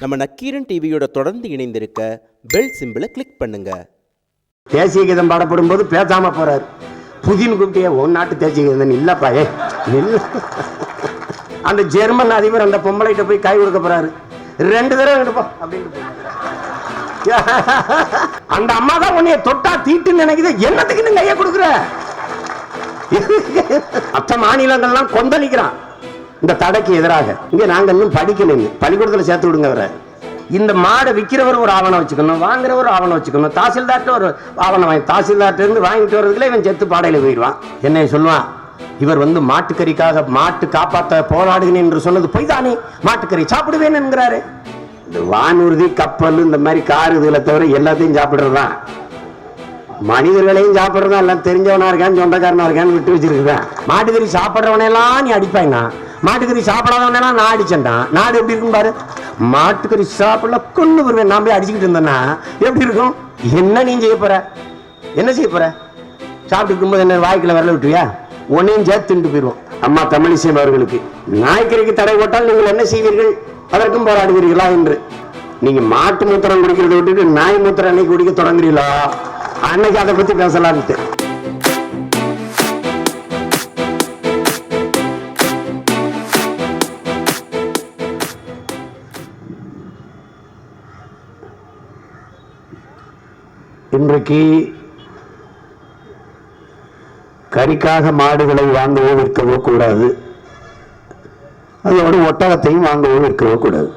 நம்ம நக்கீரன் டிவியோட தொடர்ந்து இணைந்திருக்க பெல் சிம்பிளை கிளிக் பண்ணுங்க. தேசிய கீதம் பாடப்படும் போது பேசாம போறாரு. புதின் கூப்பிட்டிய உன் நாட்டு தேசிய கீதம் இல்லப்பா ஏ நில்லு. அந்த ஜெர்மன் அதிபர் அந்த பொம்பளைகிட்ட போய் கை கொடுக்க போறாரு. ரெண்டு தடவை எடுப்பா அப்படின்னு அந்த அம்மா தான் உன்னைய தொட்டா தீட்டுன்னு நினைக்குது. என்னத்துக்கு நீ கைய கொடுக்குற? மற்ற மாநிலங்கள்லாம் கொந்தளிக்கிறான். இந்த தடைக்கு எதிராக. இங்கே நாங்கள் இன்னும் படிக்கலைங்க பள்ளிக்கூடத்தில் சேர்த்து விடுங்க அவரை. இந்த மாடை விற்கிறவர் ஒரு ஆவணம் வச்சுக்கணும் வாங்குறவர் ஒரு ஆவணம் வச்சுக்கணும் தாசில்தார்ட்ட ஒரு ஆவணம் வாங்கி தாசில்தார்ட்ட இருந்து வாங்கிட்டு வர்றதுக்குள்ள இவன் செத்து பாடையில் போயிடுவான். என்னை சொல்லுவான் இவர் வந்து மாட்டுக்கறிக்காக மாட்டு காப்பாற்ற போராடுகிறேன் என்று சொன்னது பொய்தானே? மாட்டுக்கறி சாப்பிடுவேன் என்கிறாரு. இந்த வானூர்தி கப்பல் இந்த மாதிரி கார் இதில் தவிர எல்லாத்தையும் சாப்பிட்றதான் மனிதர்களையும் சாப்பிடுறதா எல்லாம் தெரிஞ்சவனா இருக்கான்னு சொந்தக்காரனா இருக்கான்னு விட்டு வச்சிருக்குதான் மாட்டுக்கறி சாப்பிட்றவனையெல்லாம் நீ அடிப்பாங்க மாட்டுக்கறி சாப்பிடாதவனா நான் அடிச்சேன்டான் நாடு எப்படி இருக்கும் பாரு? மாட்டுக்கறி சாப்பிடல கொண்டு வருவேன். நான் போய் அடிச்சுக்கிட்டு இருந்தேன்னா எப்படி இருக்கும்? என்ன நீ செய்ய போற? என்ன செய்ய போற? சாப்பிட்டு இருக்கும்போது என்ன வாய்க்கில் வரல விட்டுவியா உன்னையும் சேர்த்து தின்ட்டு போயிடுவோம் அம்மா தமிழிசையம் அவர்களுக்கு நாய்க்கறிக்கு தடை போட்டால் நீங்கள் என்ன செய்வீர்கள்? அதற்கும் போராடுவீர்களா என்று. நீங்க மாட்டு மூத்திரம் குடிக்கிறத விட்டுட்டு நாய் மூத்திரம் அன்னைக்கு குடிக்க தொடங்குறீங்களா அன்னைக்கு அதை பத்தி பேசலான்ட்டு இன்றைக்கு கறிக்காக மாடுகளை வாங்கவோ விற்கவோ கூடாது. அதோடு ஒட்டகத்தையும் வாங்கவோ விற்கவோ கூடாது.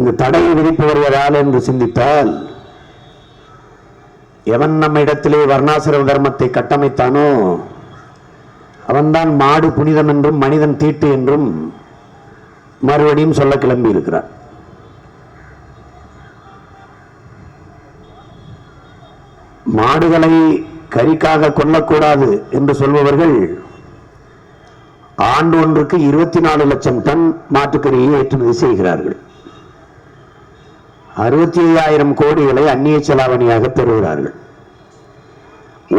இந்த தடையை விதிப்பவர் யாரால் என்று சிந்தித்தால் எவன் நம்ம இடத்திலே வர்ணாசிரம தர்மத்தை கட்டமைத்தானோ அவன்தான் மாடு புனிதம் என்றும் மனிதன் தீட்டு என்றும் மறுபடியும் சொல்ல கிளம்பி இருக்கிறான் மாடுகளை கறிக்காக கொல்லக்கூடாது என்று சொல்பவர்கள் ஆண்டு ஒன்றுக்கு இருபத்தி நாலு லட்சம் டன் மாட்டுக்கறியை ஏற்றுமதி செய்கிறார்கள். அறுபத்தி ஐயாயிரம் கோடிகளை அந்நிய செலாவணியாக பெறுகிறார்கள்.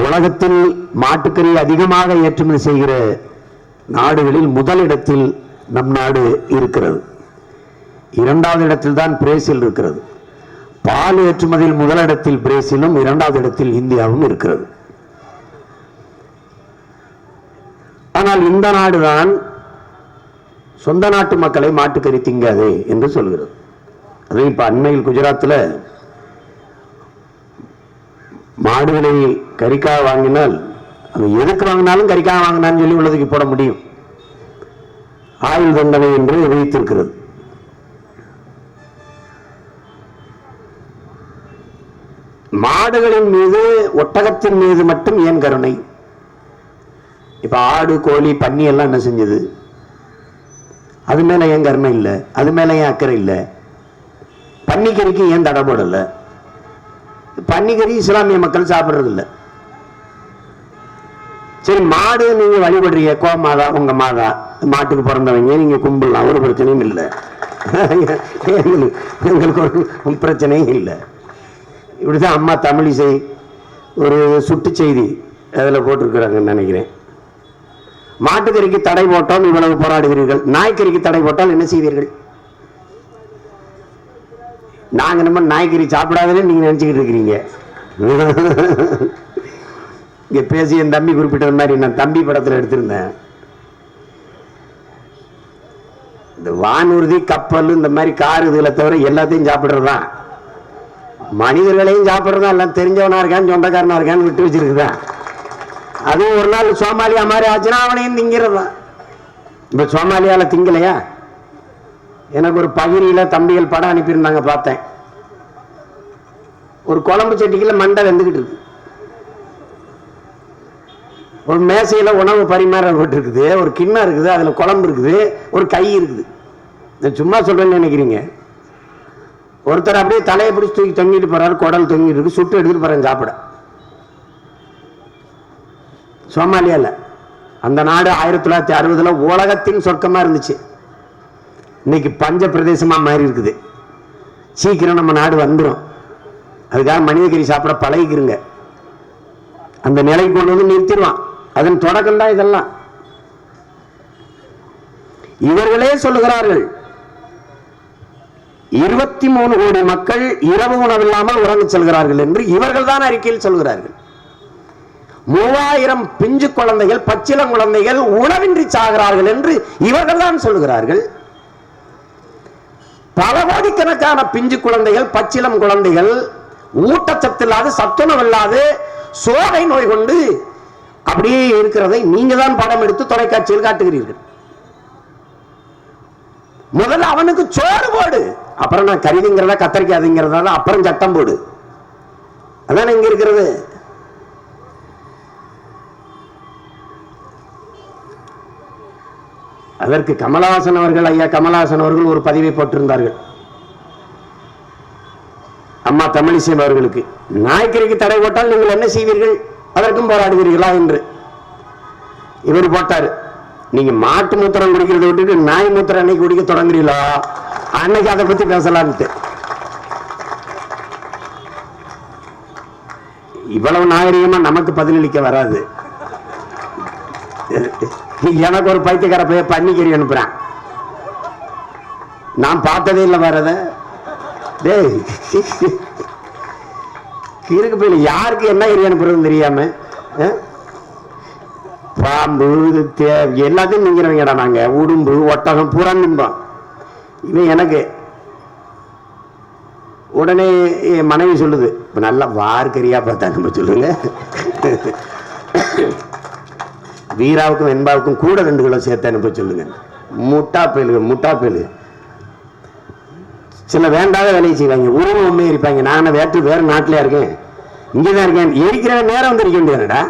உலகத்தில் மாட்டுக்கறி அதிகமாக ஏற்றுமதி செய்கிற நாடுகளில் முதலிடத்தில் நம் நாடு இருக்கிறது. இரண்டாவது இடத்தில் தான் பிரேசில் இருக்கிறது. பால் ஏற்றுமதியில் முதலிடத்தில் பிரேசிலும் இரண்டாவது இடத்தில் இந்தியாவும் இருக்கிறது. ஆனால் இந்த நாடுதான் சொந்த நாட்டு மக்களை மாட்டுக்கறி திங்காதே என்று சொல்கிறது. அது இப்ப அண்மையில் குஜராத்தில் மாடுகளை கறிக்காக வாங்கினால் அது எதுக்கு வாங்கினாலும் கறிக்காக வாங்கினான்னு சொல்லி உள்ளதுக்கு போட முடியும். ஆயுள் தண்டனை என்று விதித்திருக்கிறது. மாடுகளின் மீது ஒட்டகத்தின் மீது மட்டும் ஏன் கருணை? இப்ப ஆடு கோழி பன்னி எல்லாம் என்ன செஞ்சது? அது மேல ஏன் கருணை இல்லை? அது மேல ஏன் அக்கறை இல்லை? பன்னிக்கறிக்கு ஏன் தடை போடலை? பன்னிக்கறி இஸ்லாமிய மக்கள் சாப்பிடுறது இல்ல சரி மாடு நீங்க வழிபடுறீங்க கோ மாதா உங்க மாதா மாட்டுக்கு பிறந்தவங்க நீங்க கும்பிடலாம் ஒரு பிரச்சனையும் இல்லை. எங்களுக்கு ஒரு பிரச்சனையும் இல்லை. இப்படிதான் அம்மா தமிழிசை ஒரு சுட்டு செய்தி அதில் போட்டிருக்கிறாங்கன்னு நினைக்கிறேன். மாட்டுக்கறிக்கு தடை போட்டோம் இவ்வளவு போராடுகிறீர்கள். நாய்க்கறிக்கு தடை போட்டால் என்ன செய்வீர்கள்? நாங்க நம்ம நாய்க்கறி சாப்பிடாதுன்னு நீங்க நினச்சிக்கிட்டு இருக்கிறீங்க. இங்க பேசி என் தம்பி குறிப்பிட்டது மாதிரி நான் தம்பி படத்துல எடுத்திருந்தேன். இந்த வானூர்தி கப்பல் இந்த மாதிரி கார் இதில் தவிர எல்லாத்தையும் சாப்பிடுறதுதான். மனிதர்களையும் சாப்பிடுறதா எல்லாம் தெரிஞ்சவனா இருக்கான்னு சொந்தக்காரனா இருக்கான்னு விட்டு வச்சிருக்குதான். அதுவும் ஒரு நாள் சோமாலியா மாதிரி ஆச்சுன்னா அவனையும் திங்கிறதான் இப்ப சோமாலியால திங்கலையா? எனக்கு ஒரு பகிரியில தம்பிகள் படம் அனுப்பியிருந்தாங்க பார்த்தேன். ஒரு குழம்பு சட்டிக்குள்ள மண்டை வெந்துகிட்டு இருக்கு. ஒரு மேசையில உணவு பரிமாறப்பட்டிருக்குது ஒரு கிண்ணம் இருக்குது அதுல குழம்பு இருக்குது ஒரு கை இருக்குது. சும்மா சொல்றேன்னு நினைக்கிறீங்க. ஒருத்தர் அப்படியே தலையை பிடிச்சி தூக்கி தொங்கிட்டு போறாரு குடல் தொங்கிட்டு இருக்கு சுட்டு எடுத்துட்டு போறாரு சாப்பிட. சோமாலியால அந்த நாடு ஆயிரத்தி தொள்ளாயிரத்தி அறுபதுல உலகத்தின் சொர்க்கமா இருந்துச்சு. இன்னைக்கு பஞ்ச பிரதேசமா மாறி இருக்குது. சீக்கிரம் நம்ம நாடு வந்துடும் அதுக்காக மனிதகிரி சாப்பிட பழகிக்கிறங்க அந்த நிலைக்கு கொண்டு வந்து நிறுத்திடுவான். அதன் தொடக்கம் தான் இதெல்லாம். இவர்களே சொல்லுகிறார்கள் இருபத்தி மூணு கோடி மக்கள் இரவு உணவில்லாமல் உறங்கச் செல்கிறார்கள் என்று இவர்கள் தான் அறிக்கையில் சொல்கிறார்கள். மூவாயிரம் பிஞ்சு குழந்தைகள் பச்சிளம் குழந்தைகள் உணவின்றி சாகிறார்கள் என்று இவர்கள் தான் சொல்லுகிறார்கள் பல கோடிக்கணக்கான பிஞ்சு குழந்தைகள் பச்சிளம் குழந்தைகள் ஊட்டச்சத்து இல்லாத சத்துணவு இல்லாது சோகை நோய் கொண்டு அப்படியே இருக்கிறதை நீங்க தான் படம் எடுத்து தொலைக்காட்சியில் காட்டுகிறீர்கள். முதல்ல அவனுக்கு சோறு போடு. அப்புறம் நான் கருதிங்கிறதா கத்தரிக்காதுங்கிறதால அப்புறம் சட்டம் போடு. அதான் இங்க இருக்கிறது? அதற்கு கமலஹாசன் அவர்கள் ஐயா கமலஹாசன் அவர்கள் ஒரு பதிவை போட்டிருந்தார்கள். அம்மா தமிழிசை அவர்களுக்கு நாய்க்கறிக்கு தடை போட்டால் நீங்கள் என்ன செய்வீர்கள்? அதற்கும் போராடுவீர்களா? என்று. இவர் போட்டாரு. நீங்க மாட்டு மூத்திரம் குடிக்கிறத விட்டுட்டு நாய் மூத்திரம் அன்னைக்கு குடிக்க தொடங்குறீங்களா? அன்னைக்கு அதை பத்தி பேசலான்ட்டு. இவ்வளவு நாகரிகமா நமக்கு பதிலளிக்க வராது. எனக்கு ஒரு பைத்தியக்கார பைய பன்னிக்கறி அனுப்புறான். நான் பார்த்ததே இல்லை வரத டேய். இருக்கு போயில யாருக்கு என்ன கறி அனுப்புறதுன்னு தெரியாம பாம்பு இது தே- எல்லாத்தையும் நீங்கிறவங்கடா நாங்க. உடும்பு ஒட்டகம் பூரா நின்போம் இவன் எனக்கு உடனே என் மனைவி சொல்லுது இப்ப நல்லா வார்க்கரியா பார்த்தா நம்ம சொல்லுங்க. வீராவுக்கும் வெண்பாவுக்கும் கூட ரெண்டு கிலோ சேர்த்து அனுப்ப சொல்லுங்க. முட்டா பயலுங்க முட்டா பயலு சில வேண்டாத வேலையை செய்வாங்க. உருவமே இருப்பாங்க. நான் வேற்று வேற நாட்டிலே இருக்கேன்? இங்கே தான் இருக்கேன். எரிக்கிற நேரம் வந்து இருக்க வேண்டியதுடா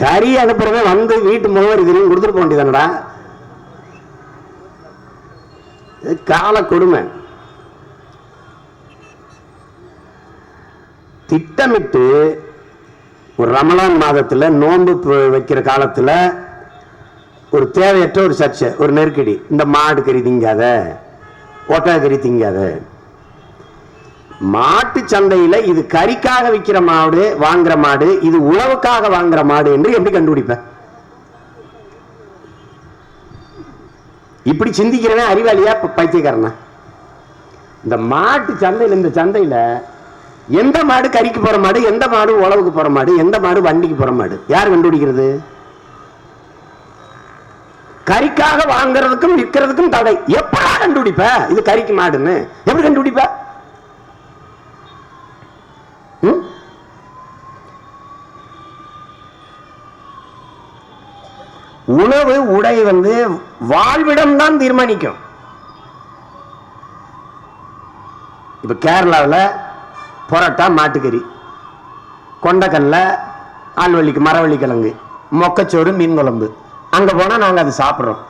கறி அனுப்புறவே வந்து வீட்டு முகவரி தெரியும் கொடுத்துட்டு போக வேண்டியதானடா கால கொடுமை. திட்டமிட்டு ஒரு ரமலான் மாதத்தில் நோன்பு வைக்கிற காலத்தில் ஒரு தேவையற்ற ஒரு சர்ச்சை ஒரு நெருக்கடி. இந்த மாடு கறி திங்காத ஒட்டக கறி திங்காத. மாட்டு சந்தையில இது கறிக்காக விற்கிற மாடு வாங்குற மாடு இது உழவுக்காக வாங்குற மாடு என்று எப்படி கண்டுபிடிப்ப? இப்படி சிந்திக்கிறவன் அறிவாளியா ப- பைத்தியக்காரனா? இந்த மாட்டு சந்தையில இந்த சந்தையில எந்த மாடு கறிக்கு போற மாடு எந்த மாடு உழவுக்கு போற மாடு எந்த மாடு வண்டிக்கு போற மாடு யார் கண்டுபிடிக்கிறது? கறிக்காக வாங்குறதுக்கும் விற்கிறதுக்கும் தடை. எப்படா கண்டுபிடிப்ப? இது கறிக்கு மாடுன்னு. எப்படி கண்டுபிடிப்ப? உணவு உடை வந்து வாழ்விடம் தான் தீர்மானிக்கும். இப்ப கேரளாவில் பரோட்டா மாட்டுக்கறி கொண்டக்கல்ல ஆள்வள்ளிக்கு மரவள்ளி கிழங்கு மொக்கச்சோறு மீன் குழம்பு. அங்க போனா நாங்க அது சாப்பிடுறோம்.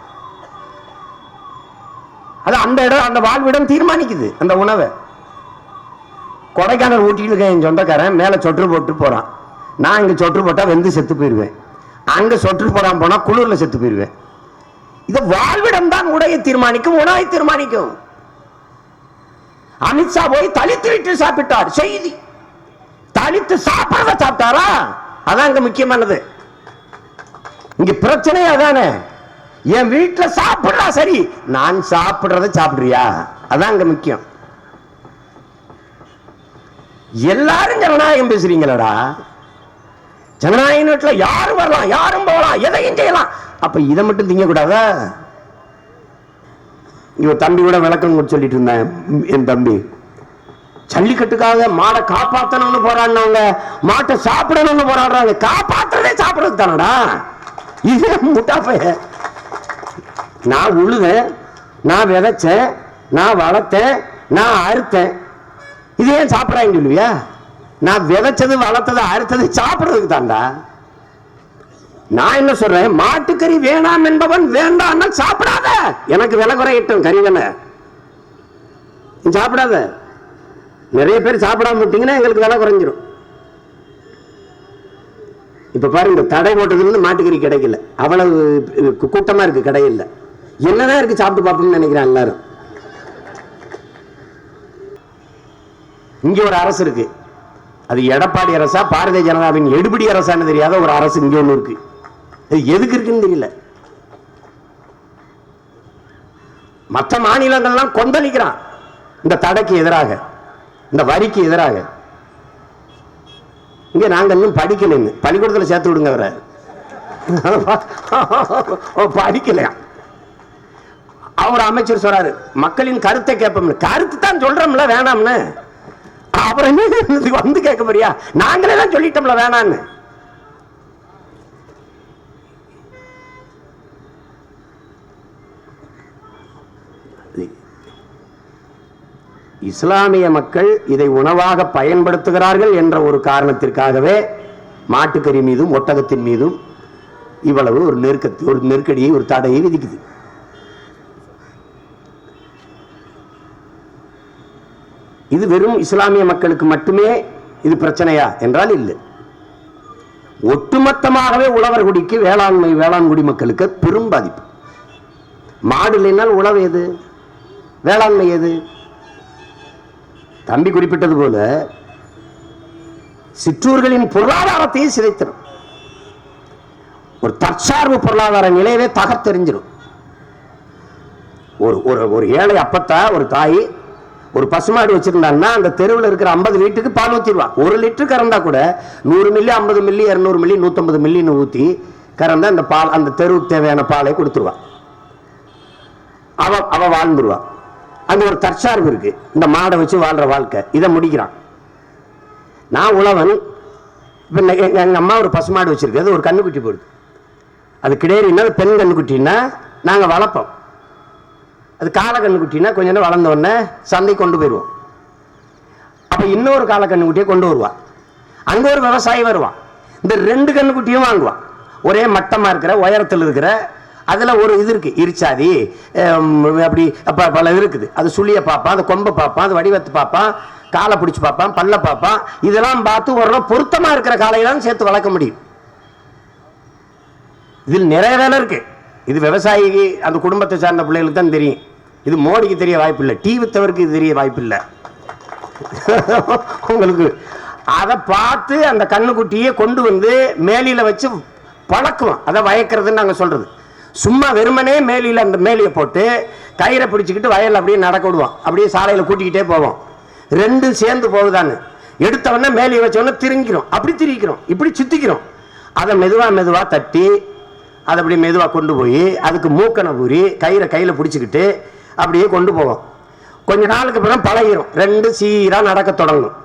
அது அந்த இடம் அந்த வாழ்விடம் தீர்மானிக்குது அந்த உணவை. கொடைக்கானல் ஊட்டியில் இருக்க என் சொந்தக்காரன் மேலே சொற்று போட்டு போறான். நான் இங்க சொற்று போட்டா வெந்து செத்து போயிடுவேன் அங்க சொற்று போடாம போனா குளிர்ல செத்து போயிடுவேன் இது வாழ்விடம் தான் உடையை தீர்மானிக்கும் உணவை தீர்மானிக்கும். அமித்ஷா போய் தலித்து விட்டு சாப்பிட்டார் செய்தி. தலித்து சாப்பிடுறத சாப்பிட்டாரா? அதான் இங்க முக்கியமானது. இங்க பிரச்சனையே அதானே. என் வீட்டுல சாப்பிடுறா சரி நான் சாப்பிடுறத சாப்பிடுறியா? அதான் இங்க முக்கியம். எல்லாரும் ஜனநாயகம் பேசுறீங்களடா. ஜனநாயக நாட்டுல யாரும் வரலாம் யாரும் போகலாம் எதையும் செய்யலாம். அப்போ இதை மட்டும் திங்கக்கூடாதா? இவன் தம்பி கூட விளக்கம் கூட சொல்லிட்டு இருந்தேன் என் தம்பி. ஜல்லிக்கட்டுக்காக மாடை காப்பாற்றணும்னு போராடினவங்க மாட்டை சாப்பிடணும்னு போராடுறாங்க காப்பாற்றுறதே சாப்பிட்றது தானடா? இது முட்டா நான் உழுதேன் நான் விதைச்சேன் நான் வளர்த்தேன் நான் அறுத்தேன். இது ஏன் சாப்பிட்றாங்க சொல்லுவியா? நான் விதைச்சது வளர்த்தது அறுத்தது சாப்பிடுறதுக்கு தாண்டா நான் என்ன சொல்றேன்? மாட்டுக்கறி வேணாம் என்பவன் வேண்டாம்னா சாப்பிடாத. எனக்கு விலை குறையட்டும் கறி வேணை சாப்பிடாத. நிறைய பேர் சாப்பிடாம விட்டீங்கன்னா எங்களுக்கு விலை குறைஞ்சிரும். இப்ப பாருங்க இந்த தடை போட்டதுல இருந்து மாட்டுக்கறி கிடைக்கல. அவ்வளவு கூட்டமா இருக்கு கடையில் என்னதான் இருக்கு சாப்பிட்டு பார்ப்போம்னு நினைக்கிறேன் எல்லாரும். இங்க ஒரு அரசு இருக்கு. அது எடப்பாடி அரசா பாரதிய ஜனதாவின் எடுபடி அரசான்னு தெரியாத ஒரு அரசு இங்கே ஒன்று இருக்கு. இது எதுக்கு இருக்குன்னு தெரியல. மற்ற மாநிலங்கள்லாம் கொந்தளிக்கிறான். இந்த தடைக்கு எதிராக இந்த வரிக்கு எதிராக. இங்க நாங்க இன்னும் படிக்கலைன்னு பள்ளிக்கூடத்தில் சேர்த்து விடுங்க அவரை. படிக்கலையா? அவர் அமைச்சர் சொல்றாரு மக்களின் கருத்தை கேட்போம்னு. கருத்து தான் சொல்றோம்ல வேணாம்னு. அப்புறம் என்ன இதுக்கு வந்து கேட்க போறியா? நாங்களே தான் சொல்லிட்டோம்ல வேணான்னு. இஸ்லாமிய மக்கள் இதை உணவாக பயன்படுத்துகிறார்கள் என்ற ஒரு காரணத்திற்காகவே மாட்டுக்கறி மீதும் ஒட்டகத்தின் மீதும் இவ்வளவு ஒரு நெருக்கத்தை ஒரு நெருக்கடியை ஒரு தடையை விதிக்குது. இது வெறும் இஸ்லாமிய மக்களுக்கு மட்டுமே இது பிரச்சனையா? என்றால் இல்லை. ஒட்டுமொத்தமாகவே உழவர் குடிக்கு வேளாண்மை வேளாண்குடி மக்களுக்கு பெரும் பாதிப்பு. மாடு இல்லைனால் உழவு எது? வேளாண்மை எது? தம்பி குறிப்பிட்டது போல சிற்றூர்களின் பொருளாதாரத்தையே சிதைத்திடும். ஒரு தற்சார்பு பொருளாதார நிலையவே தகர்த்தெறிஞ்சிடும். ஒரு ஒரு ஒரு ஏழை அப்பத்தா ஒரு தாய் ஒரு பசுமாடு வச்சிருந்தாங்கன்னா அந்த தெருவில் இருக்கிற ஐம்பது வீட்டுக்கு பால் ஊற்றிடுவான் ஒரு லிட்டர் கறந்தா கூட நூறு மில்லி ஐம்பது மில்லி இரநூறு மில்லி நூற்றம்பது மில்லின்னு ஊற்றி கறந்தா அந்த பால் அந்த தெருவுக்கு தேவையான பாலை கொடுத்துருவான் அவ அவ வாழ்ந்துருவான் அங்கே ஒரு தற்சார்பு இருக்கு. இந்த மாடை வச்சு வாழ்கிற வாழ்க்கை. இதை முடிக்கிறான். நான் உழவன். இப்போ எங்கள் அம்மா ஒரு பசுமாடு வச்சிருக்கு. அது ஒரு கண்ணுக்குட்டி போடுது. அது கிடையாது பெண் கண்ணுக்குட்டின்னா நாங்கள் வளர்ப்போம். அது காளை கண்ணுக்குட்டினா கொஞ்ச நேரம் வளர்ந்தோடனே சந்தை கொண்டு போயிடுவோம் அப்போ இன்னொரு காளை கண்ணுக்குட்டியை கொண்டு வருவான். அங்கே ஒரு விவசாயி வருவான். இந்த ரெண்டு கண்ணுக்குட்டியும் வாங்குவான். ஒரே மட்டமாக இருக்கிற உயரத்தில் இருக்கிற அதில் ஒரு இது இருக்குது இருச்சாதி அப்படி அப்போ பல இருக்குது. அது சுழியை பார்ப்பான் அது கொம்பை பார்ப்பான் அது வடிவத்தை பார்ப்பான் காலை பிடிச்சி பார்ப்பான் பல்ல பார்ப்பான் இதெல்லாம் பார்த்து ஒரு பொருத்தமாக இருக்கிற காலையெல்லாம் சேர்த்து வளர்க்க முடியும். இதில் நிறைய வேலை இருக்குது இது விவசாயிக்கு அந்த குடும்பத்தை சார்ந்த பிள்ளைகளுக்கு தான் தெரியும். இது மோடிக்கு தெரிய வாய்ப்பு இல்லை டி தெரிய வாய்ப்பு இல்லை உங்களுக்கு அதை பார்த்து அந்த கண்ணுக்குட்டியை கொண்டு வந்து மேலியில் வச்சு பழக்குவோம் அதை வயக்கிறதுன்னு நாங்கள் சொல்கிறது சும்மா வெறுமனே மேலியில் அந்த மேலியை போட்டு கயிறை பிடிச்சிக்கிட்டு வயலில் அப்படியே நடக்க விடுவோம் அப்படியே சாலையில் கூட்டிக்கிட்டே போவோம் ரெண்டும் சேர்ந்து போகுதான்னு. எடுத்தவொடனே மேலியை வச்சவொடனே திருங்கிக்கிறோம் அப்படி திரிக்கிறோம் இப்படி சுத்திக்கிறோம். அதை மெதுவாக மெதுவாக தட்டி அதை அப்படி மெதுவாக கொண்டு போய் அதுக்கு மூக்கனை ஊறி கயிறை கையில் பிடிச்சிக்கிட்டு அப்படியே கொண்டு போவோம். கொஞ்ச நாளுக்கு அப்புறம் பழகிரும். ரெண்டு சீராக நடக்க தொடங்கும்.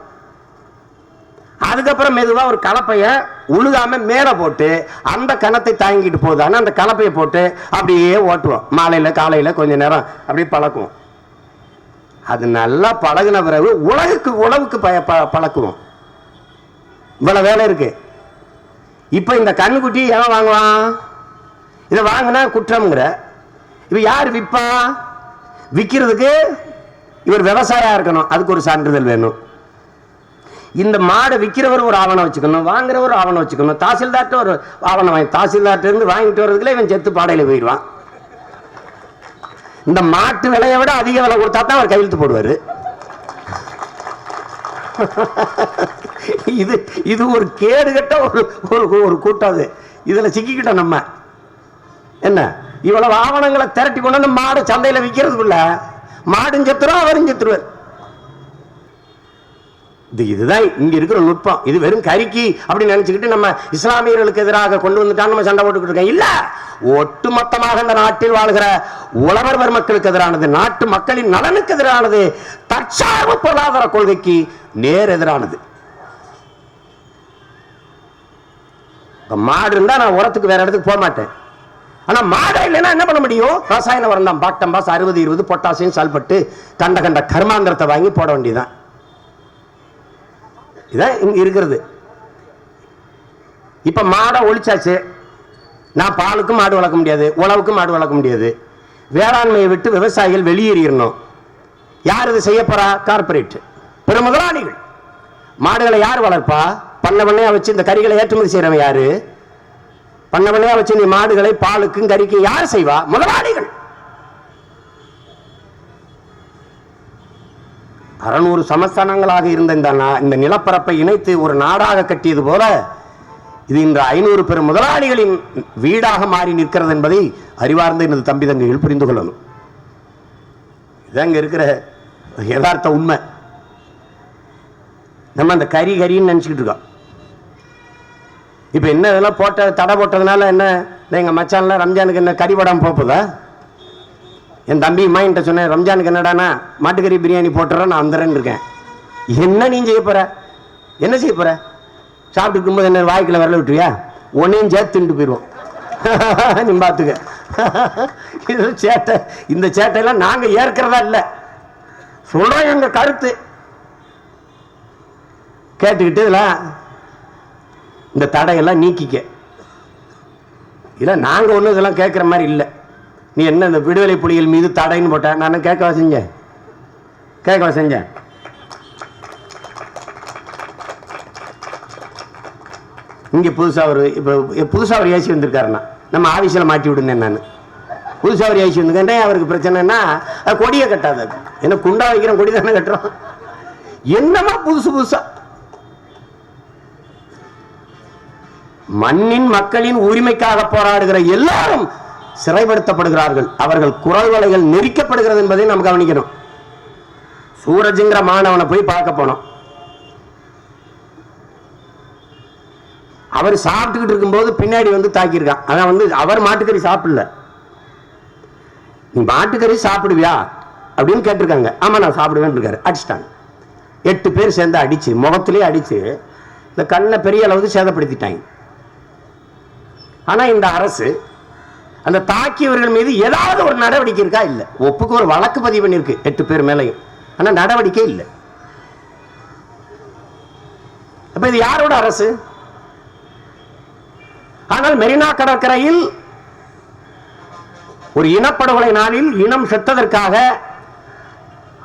அதுக்கப்புறம் மெதுவாக ஒரு கலப்பையை உழுகாமல் மேலே போட்டு அந்த கணத்தை தாங்கிட்டு போதான்னு அந்த கலப்பையை போட்டு அப்படியே ஓட்டுவோம். மாலையில் காலையில் கொஞ்சம் நேரம் அப்படியே பழக்குவோம். அது நல்லா பழகுன பிறகு உலகுக்கு உழவுக்கு பய ப- பழக்குவோம். இவ்வளோ வேலை இருக்குது இப்போ இந்த கண்ணுக்குட்டி எவன் வாங்குவான்? இதை வாங்கினா குற்றம்ங்கிற. இப்போ யார் விற்பா விற்கிறதுக்கு இவர் விவசாயியா இருக்கணும். அதுக்கு ஒரு சான்றிதழ் வேணும். இந்த மாடை விற்கிறவர் ஒரு ஆவணம் வச்சுக்கணும். வாங்குறவர் ஆவணம் வச்சுக்கணும். தாசில்தார்ட்ட ஒரு ஆவணம் வாங்கி தாசில்தார்ட்டிருந்து வாங்கிட்டு வர்றதுக்குள்ள இவன் செத்து பாடையில் போயிடுவான். இந்த மாட்டு விலையை விட அதிக விலை கொடுத்தா தான் அவர் கையெழுத்து போடுவார். இது இது ஒரு கேடுகட்ட ஒரு ஒரு ஒரு கூட்டம் அது. இதில் சிக்கிக்கிட்டோம் நம்ம. என்ன? இவ்வளவு ஆவணங்களை திரட்டி கொண்டு வந்து மாடு சந்தையில விற்கிறதுக்குள்ள மாடும் செத்துரும் அவரும் செத்துருவார். இது இதுதான் இங்க இருக்கிற நுட்பம். இது வெறும் கறிக்கு அப்படின்னு நினைச்சுக்கிட்டு நம்ம இஸ்லாமியர்களுக்கு எதிராக கொண்டு வந்துட்டாங்க நம்ம சண்டை போட்டுக்கிட்டு இருக்கோம். இல்ல ஒட்டுமொத்தமாக இந்த நாட்டில் வாழ்கிற உழவர் பெருமக்களுக்கு எதிரானது நாட்டு மக்களின் நலனுக்கு எதிரானது தற்சார்பு பொருளாதார கொள்கைக்கு நேர் எதிரானது. மாடு இருந்தா நான் உரத்துக்கு வேற இடத்துக்கு போக மாட்டேன். ஆனா மாடை இல்லைன்னா என்ன பண்ண முடியும்? ரசாயன உரம் தான். பாட்டம் பாஸ் அறுபது இருபது பொட்டாசியம் சல்பட்டு கண்ட கண்ட கர்மாந்திரத்தை வாங்கி போட வேண்டியதுதான். இதான் இங்க இருக்கிறது. இப்ப மாடை ஒழிச்சாச்சு. நான் பாலுக்கும் மாடு வளர்க்க முடியாது. உழவுக்கும் மாடு வளர்க்க முடியாது. வேளாண்மையை விட்டு விவசாயிகள் வெளியேறிடணும். யார் இது செய்ய போறா? கார்பரேட் பெரும் முதலாளிகள். மாடுகளை யார் வளர்ப்பா? பண்ண பண்ணையா வச்சு இந்த கறிகளை ஏற்றுமதி செய்யறவன் யாரு? பண்ண பண்ணையா வச்சு நீ மாடுகளை பாலுக்கும் கறிக்கும் யார் செய்வா? முதலாளிகள். அறநூறு சமஸ்தானங்களாக இருந்த இந்த இந்த நிலப்பரப்பை இணைத்து ஒரு நாடாக கட்டியது போல இது இன்று ஐநூறு பெரும் முதலாளிகளின் வீடாக மாறி நிற்கிறது என்பதை அறிவார்ந்த எனது தம்பி தங்கைகள் புரிந்து கொள்ளணும். இதாங்க இருக்கிற யதார்த்த உண்மை. நம்ம அந்த கறி கறின்னு நினச்சிக்கிட்டு இருக்கோம். இப்போ என்ன இதெல்லாம் போட்ட தடை போட்டதுனால என்ன? எங்கள் மச்சான்லாம் ரம்ஜானுக்கு என்ன கறி படம் போகுதா என் தம்பி அம்மாயின்ட்ட சொன்னேன் ரம்ஜானுக்கு என்னடானா மாட்டுக்கறி பிரியாணி போட்டுறேன் நான் வந்துடுறேன்னு இருக்கேன். என்ன நீ செய்ய போகிற என்ன செய்ய போகிற சாப்பிட்டு இருக்கும்போது என்ன வாய்க்கில் விரல விட்டுருவியா? உன்னையும் சேர்த்து தின்ட்டு போயிடுவோம் நீ பார்த்துக்க இது சேட்டை. இந்த சேட்டையெல்லாம் நாங்கள் ஏற்கிறதா இல்லை. சொல்கிறோம் எங்கள் கருத்து. கேட்டுக்கிட்டு இதெல்லாம் இந்த தடையெல்லாம் நீக்கிக்க. இல்லை நாங்கள் ஒன்றும் இதெல்லாம் கேட்குற மாதிரி இல்லை. நீ என்ன இந்த விடுதலை புலிகள் மீது தடைன்னு போட்ட? நான் கேட்கவா செஞ்சேன் கேட்கவா செஞ்சேன் இங்கே புதுசாக ஒரு இப்போ புதுசாக ஒரு ஏசி வந்திருக்காருண்ணா. நம்ம ஆஃபீஸில் மாட்டி விடுனேன் நான். புதுசாக ஒரு ஏசி வந்துருக்கேன் அவருக்கு பிரச்சனைன்னா அது கொடியை கட்டாது. ஏன்னா என்ன குண்டா வைக்கிறோம் கொடி தானே கட்டுறோம். என்னமா புதுசு புதுசா? மண்ணின் மக்களின் உரிமைக்காக போராடுகிற எல்லாரும் சிறைப்படுத்தப்படுகிறார்கள். அவர்கள் குரல் வலைகள் நெரிக்கப்படுகிறது என்பதை நாம் கவனிக்கணும். சூரஜுங்கிற மாணவனை போய் பார்க்க போனோம். அவர் சாப்பிட்டுக்கிட்டு இருக்கும்போது பின்னாடி வந்து தாக்கியிருக்கான். ஆனால் வந்து அவர் மாட்டுக்கறி சாப்பிடல. நீ மாட்டுக்கறி சாப்பிடுவியா? அப்படின்னு கேட்டிருக்காங்க. ஆமா நான் சாப்பிடுவேன் இருக்காரு. அடிச்சிட்டாங்க. எட்டு பேர் சேர்ந்து அடிச்சு முகத்திலே அடிச்சு இந்த கண்ணை பெரிய அளவுக்கு சேதப்படுத்திட்டாங்க. ஆனா இந்த அரசு அந்த தாக்கியவர்கள் மீது ஏதாவது ஒரு நடவடிக்கை இருக்கா? இல்லை. ஒப்புக்கு ஒரு வழக்கு பதிவு பண்ணியிருக்கு. எட்டு பேர் மேலையும். ஆனால் நடவடிக்கை இல்லை. அப்ப இது யாரோட அரசு? ஆனால் மெரினா கடற்கரையில் ஒரு இனப்படுகொலை நாளில் இனம் செத்ததற்காக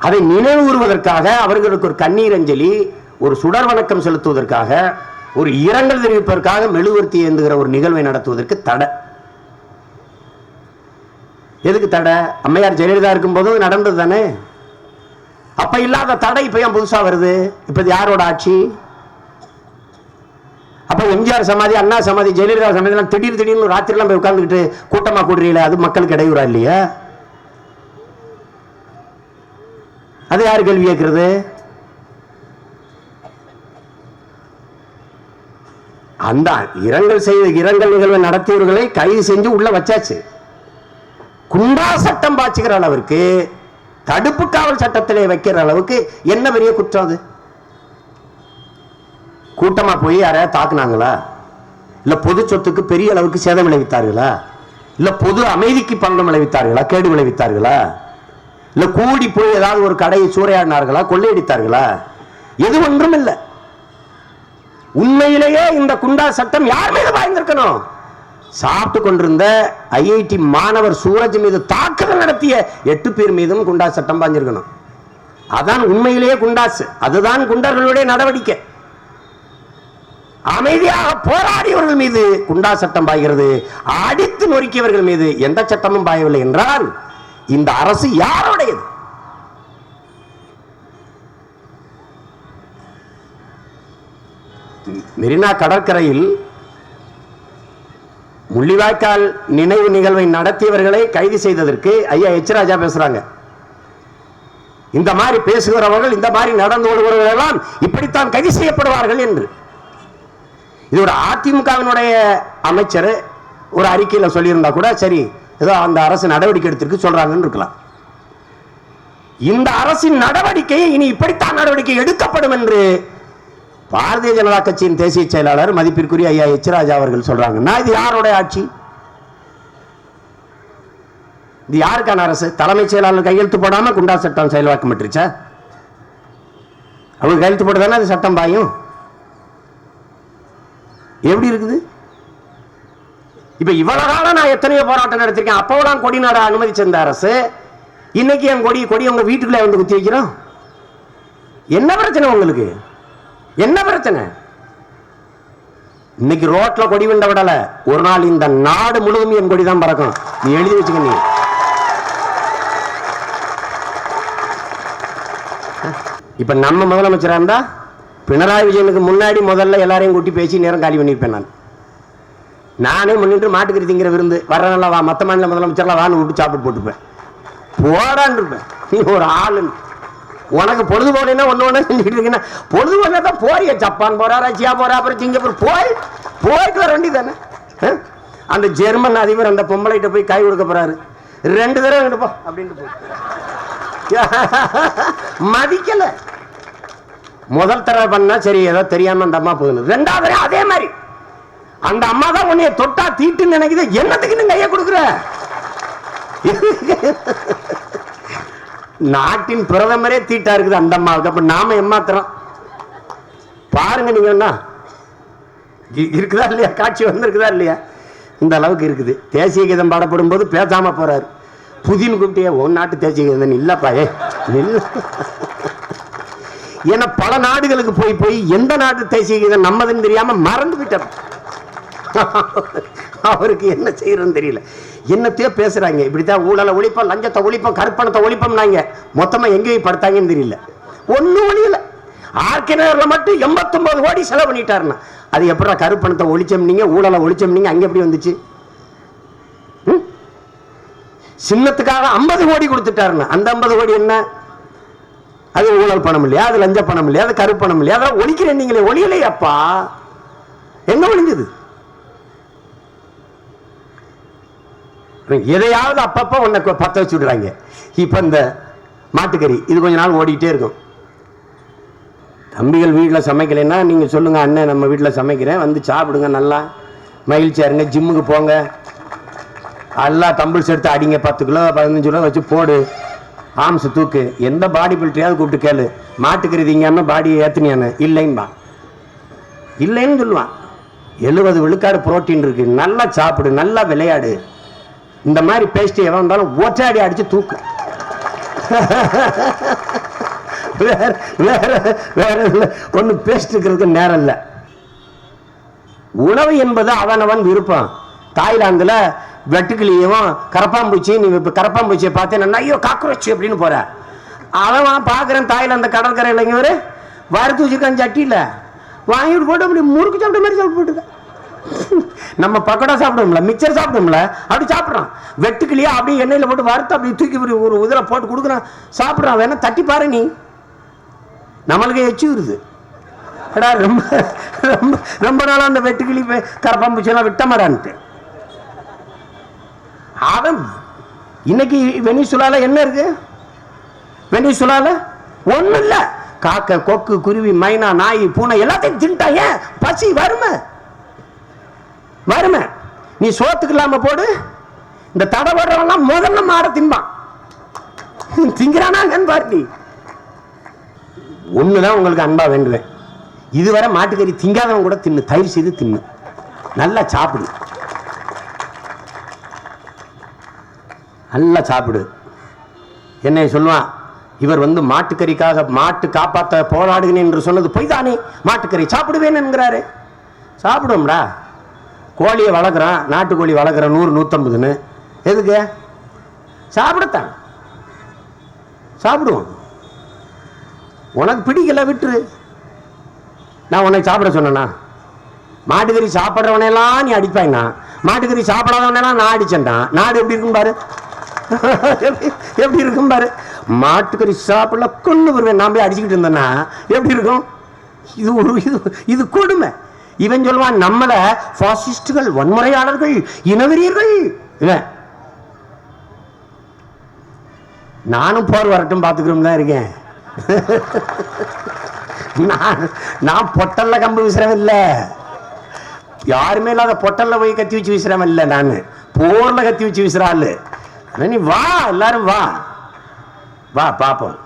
அதை நினைவுறுவதற்காக அவர்களுக்கு ஒரு கண்ணீர் அஞ்சலி ஒரு சுடர் வணக்கம் செலுத்துவதற்காக ஒரு இரங்கல் தெரிவிப்பதற்காக மெழுகுவர்த்தி ஏந்துகிற ஒரு நிகழ்வை நடத்துவதற்கு தடை. எதுக்கு தடை? அம்மையார் ஜெயலலிதா இருக்கும்போது நடந்தது தானே? அப்ப இல்லாத தடை இப்ப ஏன் புதுசா வருது? இப்ப யாரோட ஆட்சி? அப்ப எம்ஜிஆர் சமாதி அண்ணா சமாதி ஜெயலலிதா சமாதி எல்லாம் திடீர் திடீர்னு ராத்திரிலாம் போய் உட்கார்ந்துக்கிட்டு கூட்டமா கூடுறீங்களே அது மக்களுக்கு இடையூறா இல்லையா? அது யார் கேள்வி கேட்கிறது? அந்த இரங்கல் செய்த இரங்கல் நிகழ்வை நடத்தியவர்களை கைது செஞ்சு உள்ள வச்சாச்சு. குண்டா சட்டம் பாய்ச்சுகிற அளவிற்கு தடுப்பு காவல் சட்டத்திலே வைக்கிற அளவுக்கு என்ன பெரிய குற்றம் அது? கூட்டமா போய் யாரையா தாக்குனாங்களா? இல்ல பொது சொத்துக்கு பெரிய அளவுக்கு சேதம் விளைவித்தார்களா? இல்ல பொது அமைதிக்கு பங்கம் விளைவித்தார்களா? கேடு விளைவித்தார்களா? இல்ல கூடி போய் ஏதாவது ஒரு கடையை சூறையாடினார்களா? கொள்ளையடித்தார்களா? எது ஒன்றும் இல்லை. உண்மையிலேயே இந்த குண்டா சட்டம் யார் மீது பாய்ந்திருக்கணும்? சாப்பிட்டு கொண்டிருந்த ஐஐடி மாணவர் சூரஜ் மீது தாக்குதல் நடத்திய எட்டு பேர் மீதும் குண்டா சட்டம் பாய்ஞ்சிருக்கணும் அதான் உண்மையிலேயே குண்டாசு. அதுதான் குண்டர்களுடைய நடவடிக்கை. அமைதியாக போராடியவர்கள் மீது குண்டா சட்டம் பாய்கிறது. அடித்து நொறுக்கியவர்கள் மீது எந்த சட்டமும் பாயவில்லை என்றால் இந்த அரசு யாருடையது? மெரினா கடற்கரையில் முள்ளிவாய்க்கால் நினைவு நிகழ்வை நடத்தியவர்களை கைது செய்ததற்கு ஐயா எச் ராஜா பேசுறாங்க. இந்த மாதிரி பேசுகிறவர்கள் இந்த மாதிரி நடந்து கொள்கிறவர்கள் எல்லாம் இப்படித்தான் கைது செய்யப்படுவார்கள் என்று. இது ஒரு அதிமுகவினுடைய அமைச்சர் ஒரு அறிக்கையில் சொல்லியிருந்தா கூட சரி ஏதோ அந்த அரசு நடவடிக்கை எடுத்திருக்கு சொல்றாங்கன்னு இருக்கலாம். இந்த அரசின் நடவடிக்கை இனி இப்படித்தான் நடவடிக்கை எடுக்கப்படும் என்று பாரதிய ஜனதா கட்சியின் தேசிய செயலாளர் மதிப்பிற்குரிய ஐயா எச் ராஜா அவர்கள் சொல்றாங்கன்னா இது யாரோட ஆட்சி? இது யாருக்கான அரசு? தலைமைச் செயலாளர் கையெழுத்து போடாம குண்டா சட்டம் செயல்பாக்கப்பட்டுருச்சா அவங்க கையெழுத்து போட்டு தானே அது சட்டம் பாயும்? எப்படி இருக்குது? இப்ப இவ்வளவு காலம் நான் எத்தனையோ போராட்டம் நடத்திருக்கேன். அப்போலாம் கொடி நாட அனுமதிச்சிருந்த அரசு. இன்னைக்கு என் கொடி கொடி உங்க வீட்டுக்குள்ளே வந்து குத்தி வைக்கிறோம். என்ன பிரச்சனை உங்களுக்கு? என்ன பிரச்சனை? இன்னைக்கு ரோட்ல கொடி விண்ட விடல. ஒரு நாள் இந்த நாடு முழுவதும் என் கொடி தான் பறக்கும். நீ எழுதி வச்சுக்க நீ. இப்ப நம்ம முதலமைச்சரா இருந்தா பினராயி விஜயனுக்கு முன்னாடி முதல்ல எல்லாரையும் கூட்டி பேசி நேரம் காலி பண்ணியிருப்பேன் நான். நானே முன்னிட்டு மாட்டுக்கறி திங்கிற விருந்து. வர நல்லா வா மற்ற மாநில முதலமைச்சர்லாம் வான்னு விட்டு சாப்பிட்டு போட்டுப்பேன். போடான்னு இருப்பேன். நீ ஒரு ஆளுன்னு. உனக்கு பொழுது போனா ஒன்று ஒன்று செஞ்சுட்டு இருக்கீங்கன்னா பொழுது போனா தான் போறிய. ஜப்பான் போறா ரஷ்யா போறா அப்புறம் சிங்கப்பூர். போய் போயிட்டு வர வேண்டியது தானே அந்த ஜெர்மன் அதிபர் அந்த பொம்பளைகிட்ட போய் கை கொடுக்க போறாரு. ரெண்டு தடவை இங்கிட்டு போ அப்படின்ட்டு போய் மதிக்கல. முதல் தடவை பண்ணா சரி ஏதோ தெரியாம அந்த அம்மா போகுது. ரெண்டாவது அதே மாதிரி. அந்த அம்மா தான் உன்னைய தொட்டா தீட்டுன்னு நினைக்குது. என்னத்துக்கு நீ கையை கொடுக்குற? நாட்டின் பிரதமரே தீட்டா இருக்குது அந்த அம்மாவுக்கு. அப்ப நாம ஏமாத்துறோம். பாருங்க நீங்க இருக்குதா இல்லையா? காட்சி வந்திருக்குதா இல்லையா? இந்த அளவுக்கு இருக்குது. தேசிய கீதம் பாடப்படும் போது பேசாம போறாரு. புதின்னு கூப்பிட்டே உன் நாட்டு தேசிய கீதம் இல்லப்பா ஏ நில்லு. ஏன்னா பல நாடுகளுக்கு போய் போய் எந்த நாட்டு தேசிய கீதம் நம்மதுன்னு தெரியாம மறந்து விட்டார் அவருக்கு என்ன செய்யறதுன்னு தெரியல. என்னத்தையோ இப்படி தான் ஊழலை ஒழிப்போம் லஞ்சத்தை ஒழிப்போம் கருப்பணத்தை ஒழிப்போம்னாங்க. மொத்தமாக எங்கேயும் படுத்தாங்கன்னு தெரியல. ஒன்றும் ஒழியலை ஆர்கினர்ல மட்டும் எண்பத்தொம்பது கோடி செலவு பண்ணிட்டாருன்னா அது எப்படா கருப்பணத்தை ஒழிச்சோம் நீங்கள் ஊழலை ஒழிச்சோம் நீங்கள் அங்கே எப்படி வந்துச்சு? ம்? சின்னத்துக்காக ஐம்பது கோடி கொடுத்துட்டாருன்னா அந்த ஐம்பது கோடி என்ன? அது ஊழல் பணம் இல்லையா? அது லஞ்ச பணம் இல்லையா? அது கருப்பணம் இல்லையா? அதெல்லாம் ஒழிக்கிறேன் நீங்களே. ஒழியலையாப்பா. எங்கே ஒழிஞ்சது? எதையாவது அப்பப்போ உன்னை பற்ற வச்சு விடுறாங்க இப்போ இந்த மாட்டுக்கறி இது கொஞ்ச நாள் ஓடிக்கிட்டே இருக்கும். தம்பிகள் வீட்டில் சமைக்கலைன்னா நீங்கள் சொல்லுங்கள் அண்ணன் நம்ம வீட்டில் சமைக்கிறேன். வந்து சாப்பிடுங்க நல்லா மகிழ்ச்சியா இருங்க. ஜிம்முக்கு போங்க. எல்லாம் டம்பிள்ஸ் எடுத்து அடிங்க. பத்து கிலோ பதினஞ்சு கிலோ வச்சு போடு. ஆம்ஸ் தூக்கு. எந்த பாடி பில்டரையாவது கூப்பிட்டு கேளு. மாட்டுக்கறி திங்காம பாடியை ஏத்துனியான்னு இல்லைன்பா. இல்லைன்னு சொல்லுவான். எழுபது விழுக்காடு புரோட்டீன் இருக்கு. நல்லா சாப்பிடு நல்லா விளையாடு. இந்த மாதிரி பேஸ்ட் எவன் இருந்தாலும் ஓட்டாடி அடிச்சு தூக்கு. வேற வேற வேற இல்லை. ஒன்றும் பேஸ்ட் இருக்கிறதுக்கு நேரம் இல்லை. உணவு என்பது அவனவன் விருப்பம். தாய்லாந்துல வெட்டுக்கிளியவும் கரப்பாம்பூச்சி நீ இப்போ கரப்பாம்பூச்சியை பார்த்தேன்னா ஐயோ காக்ரோச் அப்படின்னு போற. அவன் பார்க்குறேன் தாய்லாந்து கடற்கரை இங்கே ஒரு வறுத்து வச்சுருக்கான் சட்டியில். வாங்கிட்டு போட்டு அப்படி முறுக்கு சாப்பிட்ட மாதிரி சாப்பிட்டு போட்டுருக்கேன் நம்ம பக்கோடா சாப்பிடுவோம்ல மிக்சர் சாப்பிடுவோம்ல அப்படி சாப்பிட்றான். வெட்டுக்கிளியா அப்படியே எண்ணெயில் போட்டு வறுத்து அப்படி தூக்கி ஒரு ஒரு உதிரை போட்டு கொடுக்குறான். சாப்பிட்றான் வேணா தட்டி பாரு நீ. நம்மளுக்கு எச்சு வருது. அடா ரொம்ப ரொம்ப ரொம்ப நாளாக அந்த வெட்டுக்கிளி கரப்பாம்பூச்செல்லாம் விட்ட மாட்டான்ட்டு. அவன் இன்னைக்கு வெனிசுலால என்ன இருக்கு? வெனிசுலால ஒண்ணும் இல்லை. காக்கை கொக்கு குருவி மைனா நாய் பூனை எல்லாத்தையும் தின்ட்டான். ஏன்? பசி வறுமை. வறுமை. நீ சோத்துக்கு இல்லாம போடு. இந்த தடை முதல்ல மாற தின்பான். திங்கிறானாங்கன்னு பாரு நீ. ஒண்ணுதான் உங்களுக்கு அன்பா வேண்டுவேன் இதுவரை மாட்டுக்கறி திங்காதவன் கூட தின்னு தயிர் செய்து தின்னு. நல்லா சாப்பிடு. நல்லா சாப்பிடு. என்னை சொல்லுவான் இவர் வந்து மாட்டுக்கறிக்காக மாட்டு காப்பாற்ற போராடுகிறேன் என்று சொன்னது பொய்தானே? மாட்டுக்கறி சாப்பிடுவேன் என்கிறாரு. சாப்பிடுவோம்டா. கோழியை வளர்க்குறான் நாட்டுக்கோழி வளர்க்குறான் நூறு நூற்றம்பதுன்னு எதுக்கு? சாப்பிடத்தான். சாப்பிடுவோம் உனக்கு பிடிக்கல விட்டுரு. நான் உன்னை சாப்பிட சொன்னேண்ணா மாட்டுக்கறி சாப்பிட்றவனையெல்லாம் நீ அடிப்பாங்கண்ணா மாட்டுக்கறி சாப்பிடாதவனெல்லாம் நான் அடிச்சேன்டா. நாடு எப்படி இருக்கும் பாரு? எப்படி- எப்படி இருக்கும் பாரு? மாட்டுக்கறி சாப்பிடல கொண்டு வருவேன். நான் போய் அடிச்சுக்கிட்டு இருந்தேன்னா எப்படி இருக்கும்? இது ஒரு இது இது கொடுமை. இவன் சொல்லுவான் நம்மள பாசிஸ்டுகள் வன்முறையாளர்கள் இனவெறியர்கள். இவன் நானும் போர் வரட்டும் பார்த்துக்கிறோம் தான் இருக்கேன். நான் நான் பொட்டல்ல கம்பு வீசுறவன் யாருமே இல்லாத பொட்டல்ல போய் கத்தி வச்சு வீசுறவன் இல்லை நான். போர்ல கத்தி வச்சு வீசுறாள். ஆனா நீ வா எல்லாரும் வா. வா பாப்போம்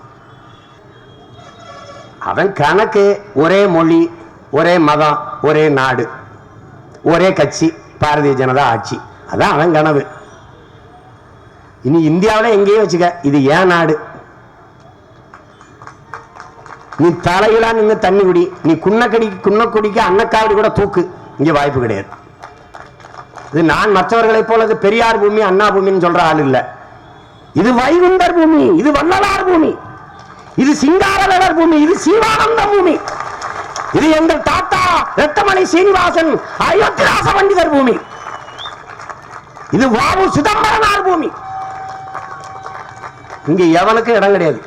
அவன் கணக்கு ஒரே மொழி ஒரே மதம் ஒரே நாடு ஒரே கட்சி பாரதிய ஜனதா ஆட்சி. அதான் அவன் கனவு. இனி இந்தியாவில் எங்கேயும் வச்சுக்க இது ஏன் நாடு? நீ தலையிலா நின்று தண்ணி குடி நீ குன்னக்கடி குன்னக்குடிக்கு அன்னக்காவடி கூட தூக்கு. இங்க வாய்ப்பு கிடையாது. இது நான் மற்றவர்களைப் போல இது பெரியார் பூமி அண்ணா பூமின்னு சொல்ற ஆள் இல்ல. இது வைகுண்டர் பூமி இது வள்ளலார் பூமி இது சிங்காரவேலர் பூமி இது சீவானந்த பூமி. இது எங்கள் தாத்தா ரத்தமணி சீனிவாசன் அயோத்திராச பண்டிதர் பூமி. இது வாவு சிதம்பரனார் பூமி. இங்க எவனுக்கு இடம் கிடையாது.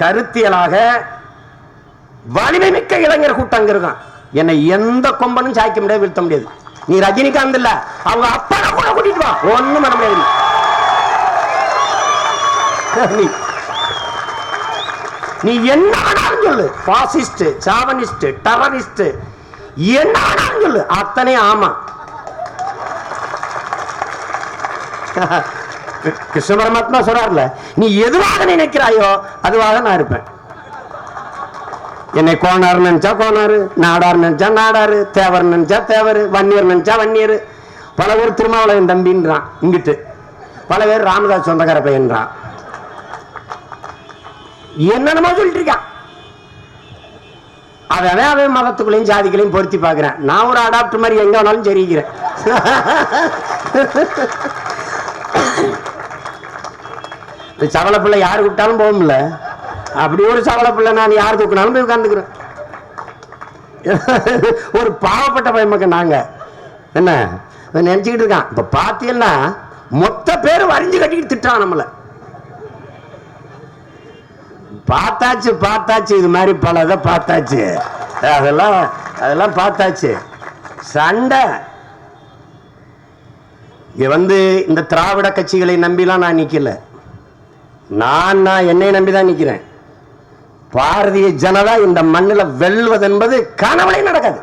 கருத்தியலாக வலிமை மிக்க இளைஞர் கூட்டம் அங்க இருக்கான். என்னை எந்த கொம்பனும் சாய்க்க முடியாது வீழ்த்த முடியாது. நீ ரஜினிகாந்த் இல்ல அவங்க அப்பா கூட கூட்டிட்டு வா. ஒண்ணும் பண்ண முடியாது. நீ. என்ன வேணாலும் சொல்லு. பாசிஸ்ட் சாவனிஸ்ட் டெரரிஸ்ட் என்ன வேணாலும் சொல்லு. அத்தனை ஆமா. கிருஷ்ண பரமாத்மா சொல்றாருல நீ எதுவாக நினைக்கிறாயோ அதுவாக நான் இருப்பேன். என்னை கோணார் நினைச்சா கோனாரு நாடார் நினைச்சா நாடாரு தேவர் நினைச்சா தேவர் வன்னியர் நினைச்சா வன்னியர். பல பேர் திருமாவளவன் தம்பின்றான் இங்கிட்டு. பல பேர் ராமதாஸ் சொந்தக்கார பையன்றான். என்னென்னமோ சொல்லிட்டு இருக்கான் அவன் அவன் மதத்துக்குள்ளேயும் ஜாதிகளையும் பொருத்தி பார்க்கிறேன். நான் ஒரு அடாப்டர் மாதிரி எங்கே வேணாலும் சரிக்கிறேன் இந்த சவள பிள்ளை யார் விட்டாலும் போகும்ல அப்படி ஒரு சவள பிள்ளை நான் யார் தூக்கினாலும் போய் உட்காந்துக்கிறேன் ஒரு பாவப்பட்ட பயமக்க நாங்க. என்ன? இவன் நினைச்சுக்கிட்டு இருக்கான். இப்ப பாத்தீங்கன்னா மொத்த பேர் வரிஞ்சு கட்டிக்கிட்டு திட்டான் நம்மளை. பார்த்தாச்சு பார்த்தாச்சு. இது மாதிரி பல இதை பார்த்தாச்சு. அதெல்லாம் அதெல்லாம் பார்த்தாச்சு. சண்டை. இது வந்து இந்த திராவிட கட்சிகளை நம்பிலாம் நான் நிற்கல நான் நான் என்னை நம்பி தான் நிற்கிறேன் பாரதிய ஜனதா இந்த மண்ணில் வெல்வது என்பது கனவுலையும் நடக்காது.